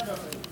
శాంతమయం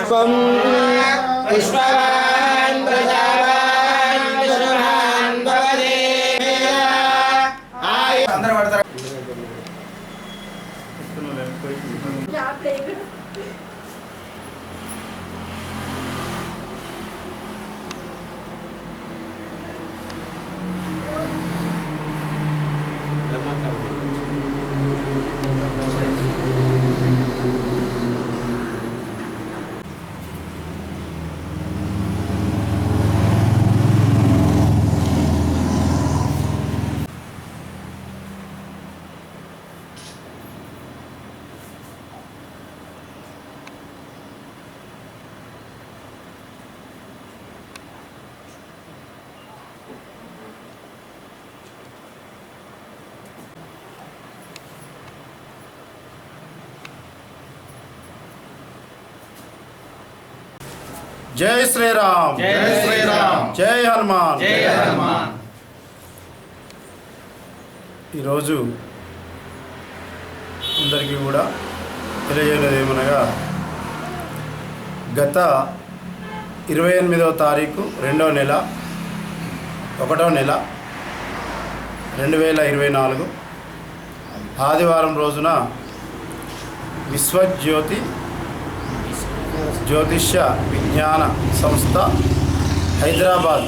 पुष्पं पुष्पवान् प्रजावान् विष्णुवान् भवदे अंदर बढ़ता జై శ్రీరామ్. జై శ్రీరామ్. జై హనుమాన్. జై హనుమాన్. ఈరోజు అందరికీ కూడా తెలియజేయలేదు ఏమనగా గత ఇరవై ఎనిమిదవ తారీఖు రెండవ నెల ఒకటో నెల రెండు వేల ఇరవై నాలుగు ఆదివారం రోజున విశ్వజ్యోతి జ్యోతిష్య విజ్ఞాన సంస్థ హైదరాబాద్.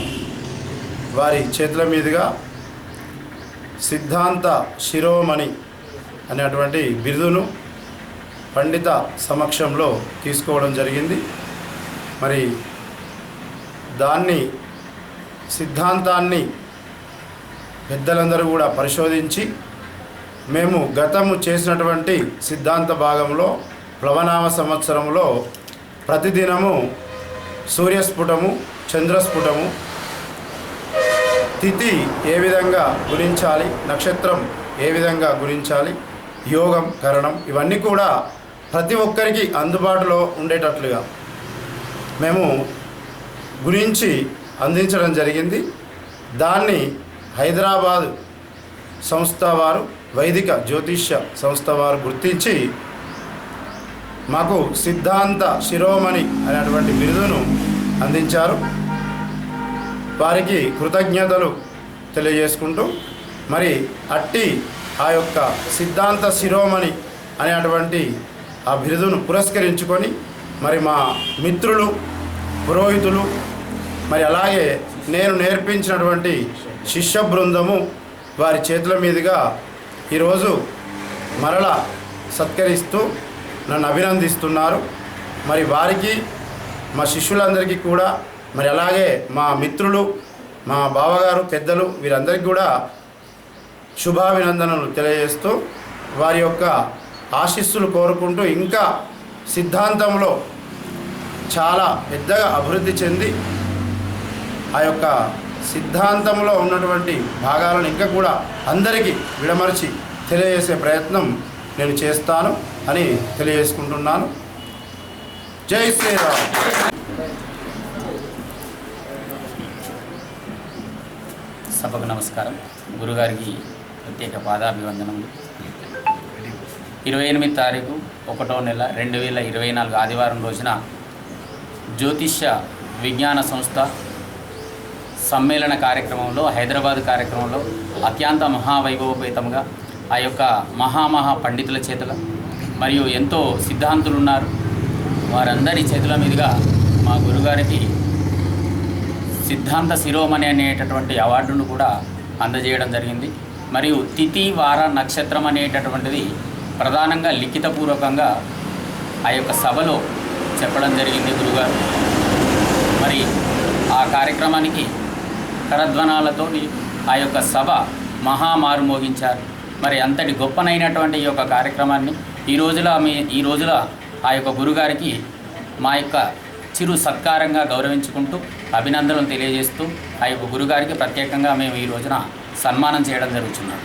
వారి చేతుల మీదుగా సిద్ధాంత శిరోమణి అనేటువంటి బిరుదును పండిత సమక్షంలో తీసుకోవడం జరిగింది. మరి దాన్ని సిద్ధాంతాన్ని పెద్దలందరూ కూడా పరిశోధించి మేము గతము చేసినటువంటి సిద్ధాంత భాగంలో ప్లవనామ సంవత్సరంలో ప్రతిదినము సూర్యస్ఫుటము చంద్రస్ఫుటము. తిథి ఏ విధంగా గురించాలి నక్షత్రం ఏ విధంగా గురించాలి యోగం కరణం ఇవన్నీ కూడా ప్రతి ఒక్కరికి అందుబాటులో ఉండేటట్లుగా మేము గురించి అందించడం జరిగింది. దాన్ని హైదరాబాదు సంస్థ వారు వైదిక జ్యోతిష్య సంస్థ వారు గుర్తించి మాకు సిద్ధాంత శిరోమణి అనేటువంటి బిరుదును అందించారు. వారికి కృతజ్ఞతలు తెలియజేసుకుంటూ మరి అట్టి ఆ యొక్క సిద్ధాంత శిరోమణి అనేటువంటి ఆ బిరుదును పురస్కరించుకొని మరి మా మిత్రులు పురోహితులు మరి అలాగే నేను నేర్పించినటువంటి శిష్య బృందము వారి చేతుల మీదుగా ఈరోజు మరల సత్కరిస్తూ నన్ను అభినందిస్తున్నారు. మరి వారికి మా శిష్యులందరికీ కూడా మరి అలాగే మా మిత్రులు మా బావగారు పెద్దలు వీరందరికీ కూడా శుభాభినందనలు తెలియజేస్తూ వారి యొక్క ఆశీస్సులు కోరుకుంటూ ఇంకా సిద్ధాంతంలో చాలా పెద్దగా అభివృద్ధి చెంది ఆ యొక్క సిద్ధాంతంలో ఉన్నటువంటి భాగాలను ఇంకా కూడా అందరికీ విడమరిచి తెలియజేసే ప్రయత్నం నేను చేస్తాను అని తెలియజేసుకుంటున్నాను. జై శ్రీరామ్. సభకు నమస్కారం. గురుగారికి ప్రత్యేక పాదాభివందనములు. ఇరవై ఎనిమిది తారీఖు ఒకటో నెల రెండు వేల ఇరవై నాలుగు ఆదివారం రోజున జ్యోతిష్య విజ్ఞాన సంస్థ సమ్మేళన కార్యక్రమంలో హైదరాబాద్ కార్యక్రమంలో అత్యంత మహావైభవపేతంగా ఆ యొక్క మహామహా పండితుల చేతుల మరియు ఎంతో సిద్ధాంతులు ఉన్నారు వారందరి చేతుల మీదుగా మా గురుగారికి సిద్ధాంత శిరోమణి అనేటటువంటి అవార్డును కూడా అందజేయడం జరిగింది. మరియు తిథి వార నక్షత్రం అనేటటువంటిది ప్రధానంగా లిఖితపూర్వకంగా ఆ యొక్క సభలో చెప్పడం జరిగింది గురుగారు. మరి ఆ కార్యక్రమానికి కరధ్వనాలతో ఆ యొక్క సభ మహామారు మోగించారు మరి అంతటి గొప్పనైనటువంటి ఈ యొక్క కార్యక్రమాన్ని ఈ రోజుల మీ ఈ రోజుల ఆ యొక్క గురుగారికి మా యొక్క చిరు సత్కారంగా గౌరవించుకుంటూ అభినందనలు తెలియజేస్తూ ఆ యొక్క గురుగారికి ప్రత్యేకంగా మేము ఈ రోజున సన్మానం చేయడం జరుగుతున్నాం